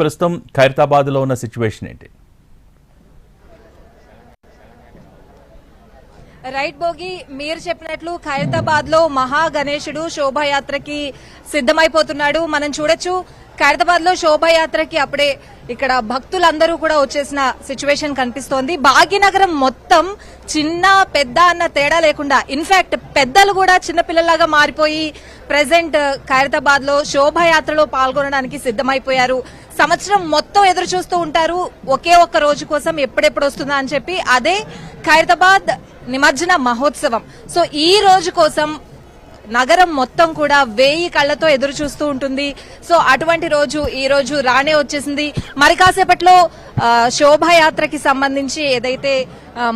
ప్రస్తుతం ఖైరతాబాద్లో ఉన్న సిచ్యువేషన్ ఏంటి? రైట్ భోగి మీరు చెప్పినట్లు ఖైరతాబాద్లో మహాగణేశుడు శోభాయాత్రకి సిద్ధమైపోతున్నాడు. మనం చూడొచ్చు ఖైరతాబాద్లో శోభాయాత్రకి అప్పుడే ఇక్కడ భక్తులందరూ కూడా వచ్చేసిన సిచ్యువేషన్ కనిపిస్తోంది. భాగ్యనగరం మొత్తం చిన్న పెద్ద అన్న తేడా లేకుండా ఇన్ఫాక్ట్ పెద్దలు కూడా చిన్నపిల్లలాగా మారిపోయి ప్రెసెంట్ ఖైరతాబాద్లో శోభాయాత్రలో పాల్గొనడానికి సిద్ధమైపోయారు. సంవత్సరం మొత్తం ఎదురు చూస్తూ ఉంటారు. ఒకే ఒక్క రోజు కోసం ఎప్పుడెప్పుడు వస్తుందా అని చెప్పి అదే ఖైరతాబాద్ నిమజ్జన మహోత్సవం. సో ఈ రోజు కోసం నగరం మొత్తం కూడా వేయి కళ్ళతో ఎదురు చూస్తూ ఉంటుంది. సో అటువంటి రోజు ఈ రోజు రానే వచ్చేసింది. మరి కాసేపట్లో శోభాయాత్రకి సంబంధించి ఏదైతే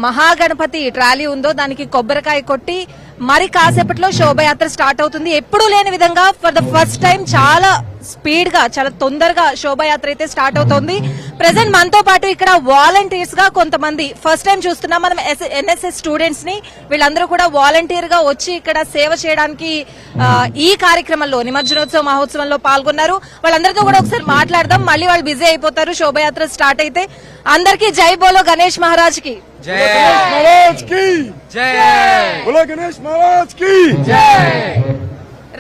మహాగణపతి ట్రాలీ ఉందో దానికి కొబ్బరికాయ కొట్టి మరి కాసేపట్లో శోభయాత్ర స్టార్ట్ అవుతుంది. ఎప్పుడూ లేని విధంగా ఫర్ ద ఫస్ట్ టైం చాలా స్పీడ్గా చాలా తొందరగా శోభయాత్ర అయితే స్టార్ట్ అవుతోంది. ప్రెసెంట్ మనతో పాటు ఇక్కడ వాలంటీర్స్గా కొంతమంది. ఫస్ట్ టైం చూస్తున్నాం మనం ఎన్ఎస్ఎస్ స్టూడెంట్స్ని. వీళ్ళందరూ కూడా వాలంటీర్గా వచ్చి ఇక్కడ సేవ చేయడానికి ఈ కార్యక్రమంలో నిమజ్జనోత్సవ మహోత్సవంలో పాల్గొన్నారు. వాళ్ళందరితో కూడా ఒకసారి మాట్లాడదాం. మళ్ళీ వాళ్ళు బిజీ అయిపోతారు. శోభయాత్ర స్టార్ట్ అయితే. అందరికీ జై బోలో గణేష్ మహారాజ్కి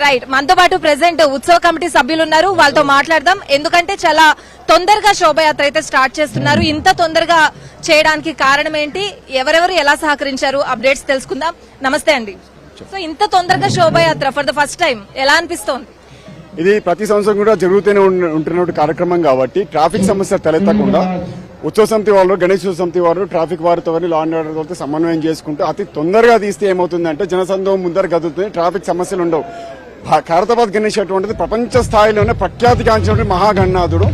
రైట్ మనతో పాటు ప్రెసెంట్ ఉత్సవ కమిటీ సభ్యులు ఉన్నారు వాళ్ళతో మాట్లాడదాం. ఎందుకంటే చాలా తొందరగా శోభయాత్ర అయితే స్టార్ట్ చేస్తున్నారు. Hmm. ఇంత తొందరగా చేయడానికి కారణం ఏంటి? ఎవరెవరు ఎలా సహకరించారు? అప్డేట్స్ తెలుసుకుందాం. నమస్తే అండి. సో ఇంత తొందరగా శోభయాత్ర ఫర్ ద ఫస్ట్ టైం ఎలా అనిపిస్తోంది? ఇది ప్రతి సంవత్సరం కూడా జరుగుతూనే ఉంటున్న కార్యక్రమం కాబట్టి ట్రాఫిక్ సమస్య తలెత్తకుండా ఉత్సవ సమితి వాళ్ళు గణేష్ ఉత్సవ సమితి వారు ట్రాఫిక్ వారితో లా అండ్ ఆర్డర్ సమన్వయం చేసుకుంటూ అతి తొందరగా తీస్తే ఏమవుతుందంటే జనసందోహం ముందర గదులుతుంది ట్రాఫిక్ సమస్యలు ఉండవు. భా- ఖైరతాబాద్ గణేష్ అటువంటిది ప్రపంచ స్థాయిలోనే ప్రఖ్యాతిగాంచినటువంటి మహాగణనాథుడు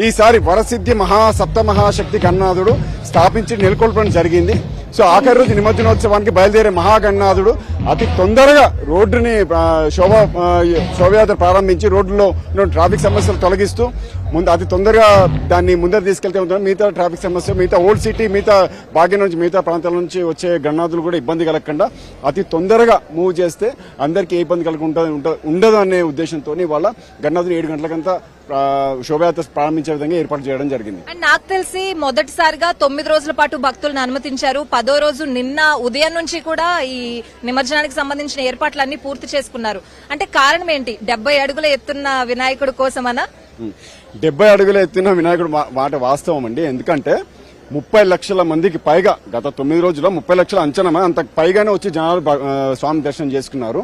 ఈసారి వరసిద్ధి మహాసప్త మహాశక్తి గణనాథుడు స్థాపించి నెలకొల్పడం జరిగింది. సో ఆఖరి రోజు నిమజ్జనోత్సవానికి బయలుదేరే మహాగణనాథుడు అతి తొందరగా రోడ్డుని శోభ శోభయాత్ర ప్రారంభించి రోడ్డులో ఉన్న ట్రాఫిక్ సమస్యలు తొలగిస్తూ ముందు అతి తొందరగా దాన్ని ముందర తీసుకెళ్తే ఉంటుంది. మిగతా ట్రాఫిక్ సమస్య మిగతా ఓల్డ్ సిటీ మిగతా భాగ్యం నుంచి మిగతా ప్రాంతాల నుంచి వచ్చే గణనాథులు కూడా ఇబ్బంది కలగకుండా అతి తొందరగా మూవ్ చేస్తే అందరికీ ఏ ఇబ్బంది కలగకుండా ఉండదు అనే ఉద్దేశంతో వాళ్ళ గణనాథులు ఏడు గంటలకంతా శోభయాత్ర ప్రారంభించే విధంగా ఏర్పాటు చేయడం జరిగింది. అండ్ నాకు తెలిసి మొదటిసారిగా తొమ్మిది రోజుల పాటు భక్తులను అనుమతించారు. పదో రోజు నిన్న ఉదయం నుంచి కూడా ఈ నిమజ్జనానికి సంబంధించిన ఏర్పాట్లన్నీ పూర్తి చేసుకున్నారు. అంటే కారణం ఏంటి? డెబ్బై అడుగుల ఎత్తున్న వినాయకుడు కోసమనా? డెబ్బై అడుగుల ఎత్తున వినాయకుడు మాట వాస్తవం అండి. ఎందుకంటే ముప్పై లక్షల మందికి పైగా గత తొమ్మిది రోజుల్లో ముప్పై లక్షల అంచనా అంత పైగానే వచ్చి జనాలు స్వామి దర్శనం చేసుకున్నారు.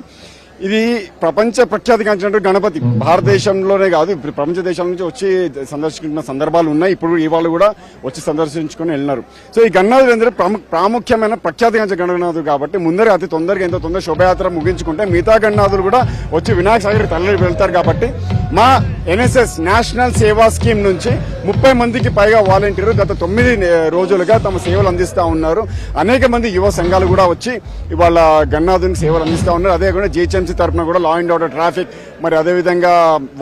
ఇది ప్రపంచ ప్రఖ్యాతిగాంచినటువంటి గణపతి. భారతదేశంలోనే కాదు ప్రపంచ దేశాల నుంచి వచ్చి సందర్శించిన సందర్భాలు ఉన్నాయి. ఇప్పుడు ఇవాళ కూడా వచ్చి సందర్శించుకొని వెళ్ళినారు. సో ఈ గణనాథుడు ఏంటంటే ప్రాము- ప్రాముఖ్యమైన ప్రఖ్యాతిగాంచిన గణనాథుడు కాబట్టి ముందర అతి తొందరగా ఎంతో తొందర శోభయాత్ర ముగించుకుంటే మిగతా గణనాథులు కూడా వచ్చి వినాయక సాగర్ తల్లి వెళ్తారు కాబట్టి మా ఎన్ఎస్ఎస్ నేషనల్ సేవా స్కీమ్ నుంచి ముప్పై మందికి పైగా వాలంటీర్లు గత తొమ్మిది రోజులుగా తమ సేవలు అందిస్తా ఉన్నారు. అనేక మంది యువ సంఘాలు కూడా వచ్చి ఇవాళ గన్నాథునికి సేవలు అందిస్తా ఉన్నారు. అదే కూడా జిహెచ్ఎంసీ తరఫున కూడా లా అండ్ ఆర్డర్ ట్రాఫిక్ మరి అదేవిధంగా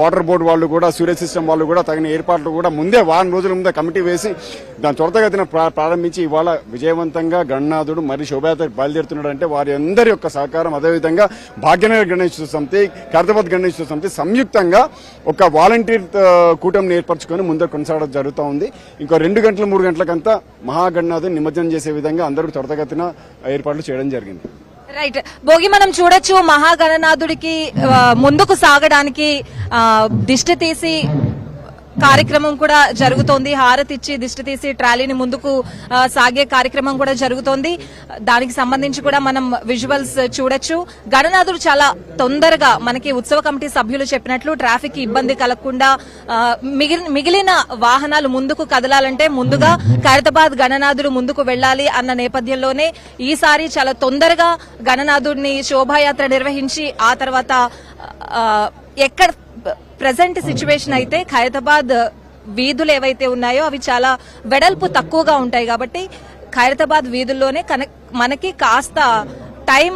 వాటర్ బోర్డు వాళ్ళు కూడా సూరేజ్ సిస్టమ్ వాళ్ళు కూడా తగిన ఏర్పాట్లు కూడా ముందే వారం రోజుల ముందే కమిటీ వేసి దాని త్వరతగతిన ప్రారంభించి ఇవాళ విజయవంతంగా గణనాథుడు మరి శోభయాత్ర బయలుదేరుతున్నాడు అంటే వారి అందరి యొక్క సహకారం. అదేవిధంగా భాగ్యనగర్ గణేష్ సమితి ఖైరతాబాద్ గణేష్ సమితి సంయుక్తంగా ఒక వాలంటీర్ కూటమిని ఏర్పరచుకొని ముందర కొనసాగడం జరుగుతూ ఉంది. ఇంకో రెండు గంటల మూడు గంటలకంతా మహాగణనాథుని నిమజ్జనం చేసే విధంగా అందరూ త్వరతగతిన ఏర్పాట్లు చేయడం జరిగింది. రైట్ భోగి మనం చూడొచ్చు మహాగణనాథుడికి ముందుకు సాగడానికి దిష్టి తీసి కార్యక్రమం కూడా జరుగుతోంది. హారతి ఇచ్చి దిష్టి తీసి ట్రాలీని ముందుకు సాగే కార్యక్రమం కూడా జరుగుతోంది. దానికి సంబంధించి కూడా మనం విజువల్స్ చూడొచ్చు. గణనాథుడు చాలా తొందరగా మనకి ఉత్సవ కమిటీ సభ్యులు చెప్పినట్లు ట్రాఫిక్ ఇబ్బంది కలగకుండా మిగిలిన వాహనాలు ముందుకు కదలాలంటే ముందుగా ఖైరతాబాద్ గణనాథుడు ముందుకు వెళ్ళాలి అన్న నేపథ్యంలోనే ఈసారి చాలా తొందరగా గణనాథుడిని శోభాయాత్ర నిర్వహించి ఆ తర్వాత ఎక్కడ ప్రజెంట్ సిచ్యువేషన్ అయితే ఖైరతాబాద్ వీధులు ఏవైతే ఉన్నాయో అవి చాలా వెడల్పు తక్కువగా ఉంటాయి కాబట్టి ఖైరతాబాద్ వీధుల్లోనే కన మనకి కాస్త టైం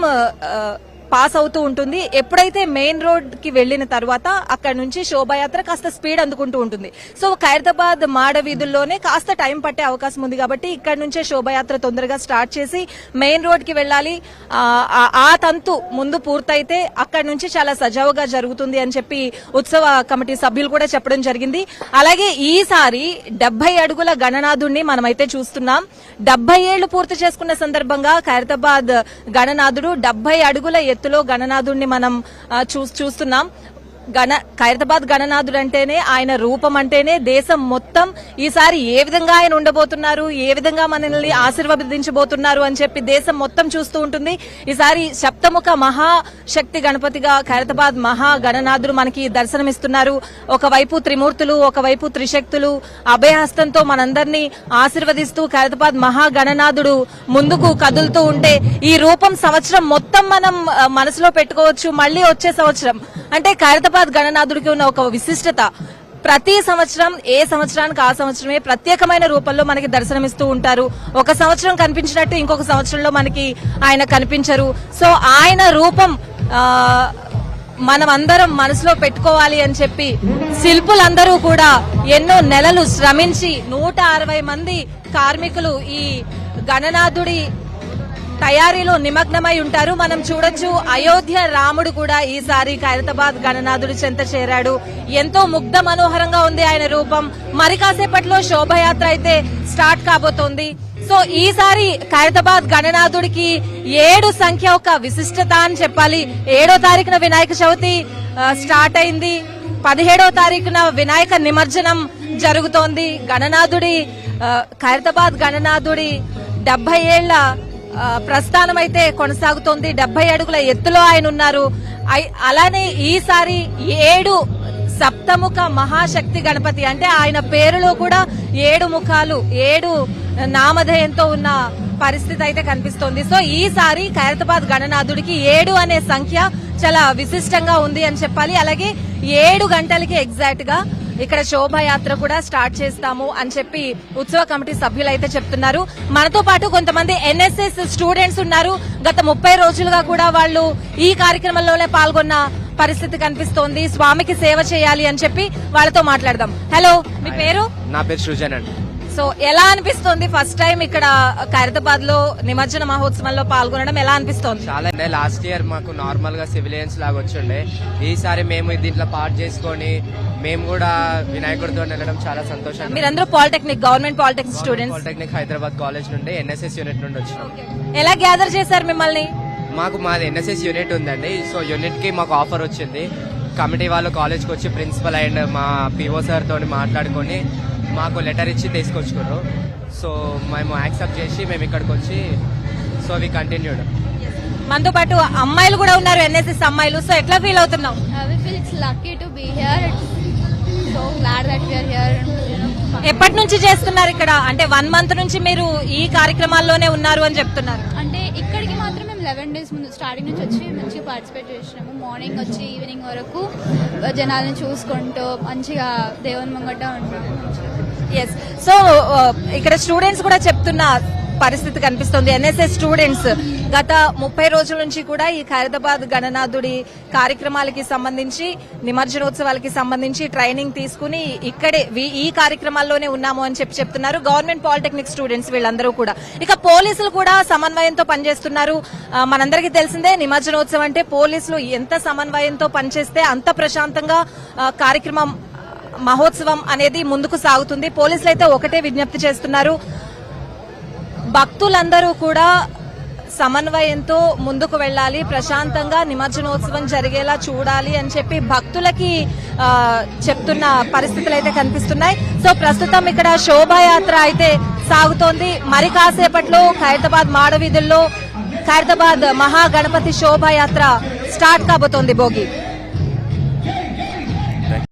పాస్ అవుతూ ఉంటుంది. ఎప్పుడైతే మెయిన్ రోడ్కి వెళ్ళిన తర్వాత అక్కడ నుంచి శోభాయాత్ర కాస్త స్పీడ్ అందుకుంటూ ఉంటుంది. సో ఖైరతాబాద్ మాడ వీధుల్లోనే కాస్త టైం పట్టే అవకాశం ఉంది కాబట్టి ఇక్కడ నుంచే శోభాయాత్ర తొందరగా స్టార్ట్ చేసి మెయిన్ రోడ్కి వెళ్ళాలి. ఆ, తంతు ముందు పూర్తయితే అక్కడ నుంచి చాలా సజావుగా జరుగుతుంది అని చెప్పి ఉత్సవ కమిటీ సభ్యులు కూడా చెప్పడం జరిగింది. అలాగే ఈసారి డెబ్బై అడుగుల గణనాథుడిని మనమైతే చూస్తున్నాం. డెబ్బై ఏళ్ళు పూర్తి చేసుకున్న సందర్భంగా ఖైరతాబాద్ గణనాథుడు డెబ్బై అడుగుల ఎత్తులో గణనాథుడిని మనం ఆ, చూ- చూస్తున్నాం. గణ ఖైరతాబాద్ గణనాథుడు అంటేనే ఆయన రూపం అంటేనే దేశం మొత్తం ఈసారి ఏ విధంగా ఆయన ఉండబోతున్నారు ఏ విధంగా మనల్ని ఆశీర్వదించబోతున్నారు అని చెప్పి దేశం మొత్తం చూస్తూ ఉంటుంది. ఈసారి సప్తముఖ మహాశక్తి గణపతిగా ఖైరతాబాద్ మహా గణనాథుడు మనకి దర్శనమిస్తున్నారు. ఒకవైపు త్రిమూర్తులు ఒకవైపు త్రిశక్తులు అభయహస్తంతో మనందరినీ ఆశీర్వదిస్తూ ఖైరతాబాద్ మహా గణనాథుడు ముందుకు కదులుతూ ఉంటే ఈ రూపం సంవత్సరం మొత్తం మనం మనసులో పెట్టుకోవచ్చు. మళ్ళీ వచ్చే సంవత్సరం అంటే ఖైరతాబాద్ గణనాథుడికి ఉన్న ఒక విశిష్టత ప్రతి సంవత్సరం ఏ సంవత్సరానికి ఆ సంవత్సరమే ప్రత్యేకమైన రూపంలో మనకి దర్శనమిస్తూ ఉంటారు. ఒక సంవత్సరం కనిపించినట్టు ఇంకొక సంవత్సరంలో మనకి ఆయన కనిపించరు. సో ఆయన రూపం మనం అందరం మనసులో పెట్టుకోవాలి అని చెప్పి శిల్పులందరూ కూడా ఎన్నో నెలలు శ్రమించి నూట అరవై మంది కార్మికులు ఈ గణనాథుడి తయారీలో నిమగ్నమై ఉంటారు. మనం చూడొచ్చు అయోధ్య రాముడు కూడా ఈసారి ఖైరతాబాద్ గణనాథుడి చెంత చేరాడు. ఎంతో ముగ్ధ మనోహరంగా ఉంది ఆయన రూపం. మరి కాసేపట్లో శోభయాత్ర అయితే స్టార్ట్ కాబోతోంది. సో ఈసారి ఖైరతాబాద్ గణనాథుడికి ఏడు సంఖ్య ఒక విశిష్టత అని చెప్పాలి. ఏడో తారీఖున వినాయక చవితి స్టార్ట్ అయింది. పదిహేడో తారీఖున వినాయక నిమజ్జనం జరుగుతోంది. గణనాథుడి ఖైరతాబాద్ గణనాథుడి డెబ్బై ఏళ్ళ ప్రస్థానం అయితే కొనసాగుతోంది. డెబ్బై అడుగుల ఎత్తులో ఆయన ఉన్నారు. ఐ- అలానే ఈసారి ఏడు సప్తముఖ మహాశక్తి గణపతి అంటే ఆయన పేరులో కూడా ఏడు ముఖాలు ఏడు నామధేయంతో ఉన్న పరిస్థితి అయితే కనిపిస్తోంది. సో ఈసారి ఖైరతాబాద్ గణనాథుడికి ఏడు అనే సంఖ్య చాలా విశిష్టంగా ఉంది అని చెప్పాలి. అలాగే ఏడు గంటలకి ఎగ్జాక్ట్గా ఇక్కడ శోభాయాత్ర కూడా స్టార్ట్ చేస్తాము అని చెప్పి ఉత్సవ కమిటీ సభ్యులు అయితే చెప్తున్నారు. మనతో పాటు కొంతమంది ఎన్ఎస్ఎస్ స్టూడెంట్స్ ఉన్నారు. గత ముప్పై రోజులుగా కూడా వాళ్ళు ఈ కార్యక్రమంలోనే పాల్గొన్న పరిస్థితి కనిపిస్తోంది. స్వామికి సేవ చేయాలి అని చెప్పి వాళ్ళతో మాట్లాడదాం. హలో మీ పేరు? నా పేరు సృజన్ అండి. సో ఎలా అనిపిస్తోంది ఫస్ట్ టైం ఇక్కడ ఖైరతాబాద్లో నిమజ్జన మహోత్సవంలో పాల్గొనడం ఎలా అనిపిస్తోంది? చాలా అంటే లాస్ట్ ఇయర్ మాకు నార్మల్గా సివిలియన్స్ లాగా వచ్చిండే. ఈసారి మేము దీంట్లో పార్ట్ చేసుకొని మేము కూడా వినాయకుడితో వెళ్ళడం చాలా సంతోషంగా మీరందరూ polytechnic government polytechnic students? Polytechnic Hyderabad college నుండి ఎన్ఎస్ఎస్ యూనిట్ నుండి వచ్చినాం. ఎలా గ్యాదర్ చేశారు మిమ్మల్ని? మాకు మాది ఎన్ఎస్ఎస్ యూనిట్ ఉందండి. సో యూనిట్కి మాకు ఆఫర్ వచ్చింది. కమిటీ వాళ్ళు కాలేజ్కి వచ్చి ప్రిన్సిపల్ అండ్ మా పిఓ సార్ తోని మాట్లాడుకొని మాకు లెటర్ ఇచ్చి తీసుకొచ్చుకున్నారు. సో మేము యాక్సెప్ట్ చేసి మేము ఇక్కడికి వచ్చి సో వి కంటిన్యూడ్ మనతో పాటు అమ్మాయిలు కూడా ఉన్నారు ఎన్ఎస్ఎస్ అమ్మాయిలు. సో ఎట్లా ఫీల్ అవుతున్నావు? Are here. And, you know, fun. ఎప్పటి నుంచి చేస్తున్నారు ఇక్కడ? అంటే వన్ మంత్ నుంచి మీరు ఈ కార్యక్రమాల్లోనే ఉన్నారు అని చెప్తున్నారు. అంటే ఇక్కడికి మాత్రం మేము లెవెన్ డేస్ ముందు స్టార్టింగ్ నుంచి వచ్చి మంచిగా పార్టిసిపేట్ చేసినాము. మార్నింగ్ వచ్చి ఈవినింగ్ వరకు జనాలను చూసుకుంటూ మంచిగా దేవుని ముంగట ఉంటాము ఎస్ సో uh, ఇక్కడ స్టూడెంట్స్ కూడా చెప్తున్న పరిస్థితి కనిపిస్తుంది. ఎన్ఎస్ఎస్ స్టూడెంట్స్ గత ముప్పై రోజుల నుంచి కూడా ఈ ఖైరదాబాద్ గణనాథుడి కార్యక్రమాలకి సంబంధించి నిమజ్జనోత్సవాలకి సంబంధించి ట్రైనింగ్ తీసుకుని ఇక్కడే ఈ కార్యక్రమాల్లోనే ఉన్నాము అని చెప్పి చెప్తున్నారు గవర్నమెంట్ పాలిటెక్నిక్ స్టూడెంట్స్ వీళ్ళందరూ కూడా. ఇక పోలీసులు కూడా సమన్వయంతో పనిచేస్తున్నారు. మనందరికీ తెలిసిందే నిమజ్జనోత్సవం అంటే పోలీసులు ఎంత సమన్వయంతో పనిచేస్తే అంత ప్రశాంతంగా కార్యక్రమం మహోత్సవం అనేది ముందుకు సాగుతుంది. పోలీసులు అయితే ఒకటే విజ్ఞప్తి చేస్తున్నారు. భక్తులందరూ కూడా సమన్వయంతో ముందుకు వెళ్ళాలి. ప్రశాంతంగా నిమజ్జనోత్సవం జరిగేలా చూడాలి అని చెప్పి భక్తులకి చెప్తున్న పరిస్థితులు అయితే కనిపిస్తున్నాయి. సో ప్రస్తుతం ఇక్కడ శోభాయాత్ర అయితే సాగుతోంది. మరి కాసేపట్లో ఖైరతాబాద్ మాడవీధుల్లో ఖైరతాబాద్ మహాగణపతి శోభాయాత్ర స్టార్ట్ కాబోతోంది భోగి.